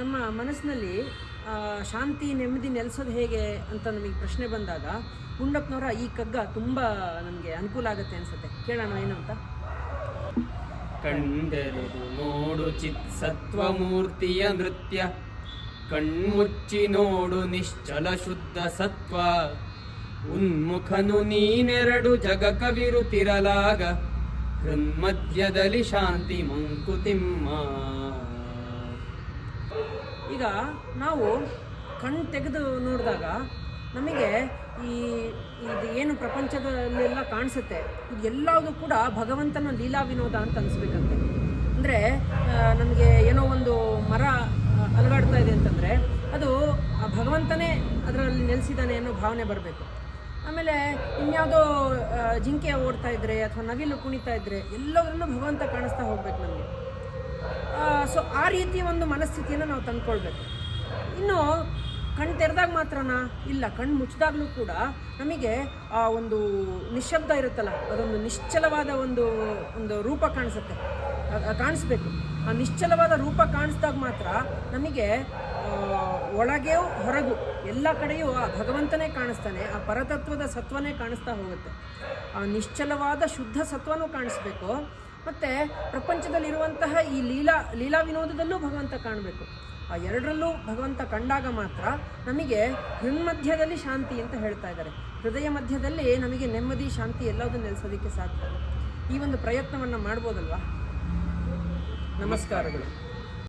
ನಮ್ಮ ಮನಸ್ಸಿನಲ್ಲಿ ಶಾಂತಿ, ನೆಮ್ಮದಿ ನೆಲೆಸೋದು ಹೇಗೆ ಅಂತ ನಮಗೆ ಪ್ರಶ್ನೆ ಬಂದಾಗ, ಗುಂಡಪ್ಪನವರ ಈ ಕಗ್ಗ ತುಂಬ ನಮಗೆ ಅನುಕೂಲ ಆಗುತ್ತೆ ಅನಿಸುತ್ತೆ. ಕೇಳೋಣ ಏನು ಅಂತ? ಕಂಡೆರುದು ನೋಡು ಚಿತ್ ಸತ್ವಮೂರ್ತಿಯ ನೃತ್ಯ, ಕಣ್ಮುಚ್ಚಿ ನೋಡು ನಿಶ್ಚಲ ಶುದ್ಧ ಸತ್ವ. ಉನ್ಮುಖನು ನೀನೆರಡು ಜಗ ಕವಿರುತ್ತಿರಲಾಗ ಹೃನ್ಮಧ್ಯದಲ್ಲಿ ಶಾಂತಿ ಮಂಕುತಿಮ್ಮ. ಈಗ ನಾವು ಕಣ್ಣು ತೆಗೆದು ನೋಡಿದಾಗ ನಮಗೆ ಈ ಇದು ಏನು ಪ್ರಪಂಚದಲ್ಲೆಲ್ಲ ಕಾಣಿಸುತ್ತೆ, ಇದು ಕೂಡ ಭಗವಂತನ ಲೀಲಾ ವಿನೋದ ಅಂತ ಅನಿಸ್ಬೇಕಂತೆ. ಅಂದರೆ ನಮಗೆ ಏನೋ ಒಂದು ಮರ ಅಲುಗಾಡ್ತಾ ಇದೆ ಅಂತಂದರೆ, ಅದು ಆ ಭಗವಂತನೇ ಅದರಲ್ಲಿ ನೆಲೆಸಿದ್ದಾನೆ ಅನ್ನೋ ಭಾವನೆ ಬರಬೇಕು. ಆಮೇಲೆ ಇನ್ಯಾವುದೋ ಜಿಂಕೆ ಓಡ್ತಾ ಇದ್ದರೆ ಅಥವಾ ನವಿಲು ಕುಣಿತಾ ಇದ್ದರೆ ಎಲ್ಲದರಲ್ಲೂ ಭಗವಂತ ಕಾಣಿಸ್ತಾ ಹೋಗ್ಬೇಕು ನಮಗೆ. ಸೊ ಆ ರೀತಿ ಒಂದು ಮನಸ್ಥಿತಿಯನ್ನು ನಾವು ತಂದ್ಕೊಳ್ಬೇಕು. ಇನ್ನು ಕಣ್ಣು ತೆರೆದಾಗ ಮಾತ್ರನಾ? ಇಲ್ಲ ಕಣ್ಣು ಮುಚ್ಚಿದಾಗಲೂ ಕೂಡ ನಮಗೆ ಆ ಒಂದು ನಿಶಬ್ದ ಇರುತ್ತಲ್ಲ, ಅದೊಂದು ನಿಶ್ಚಲವಾದ ಒಂದು ಒಂದು ರೂಪ ಕಾಣಿಸುತ್ತೆ. ಕಾಣಿಸ್ಬೇಕು. ಆ ನಿಶ್ಚಲವಾದ ರೂಪ ಕಾಣಿಸ್ದಾಗ ಮಾತ್ರ ನಮಗೆ ಒಳಗೆ ಹೊರಗು ಎಲ್ಲ ಕಡೆಯೂ ಆ ಭಗವಂತನೇ ಕಾಣಿಸ್ತಾನೆ, ಆ ಪರತತ್ವದ ಸತ್ವನೇ ಕಾಣಿಸ್ತಾ ಹೋಗುತ್ತೆ. ಆ ನಿಶ್ಚಲವಾದ ಶುದ್ಧ ಸತ್ವನೂ ಕಾಣಿಸ್ಬೇಕು. ಮತ್ತು ಪ್ರಪಂಚದಲ್ಲಿರುವಂತಹ ಈ ಲೀಲಾ ಲೀಲಾ ವಿನೋದದಲ್ಲೂ ಭಗವಂತ ಕಾಣಬೇಕು. ಆ ಎರಡರಲ್ಲೂ ಭಗವಂತ ಕಂಡಾಗ ಮಾತ್ರ ನಮಗೆ ಹೃನ್ಮಧ್ಯದಲ್ಲಿ ಶಾಂತಿ ಅಂತ ಹೇಳ್ತಾ ಇದ್ದಾರೆ. ಹೃದಯ ಮಧ್ಯದಲ್ಲಿ ನಮಗೆ ನೆಮ್ಮದಿ, ಶಾಂತಿ ಎಲ್ಲದೂ ನೆಲೆಸೋದಕ್ಕೆ ಸಾಧ್ಯ. ಈ ಒಂದು ಪ್ರಯತ್ನವನ್ನು ಮಾಡ್ಬೋದಲ್ವಾ? ನಮಸ್ಕಾರಗಳು.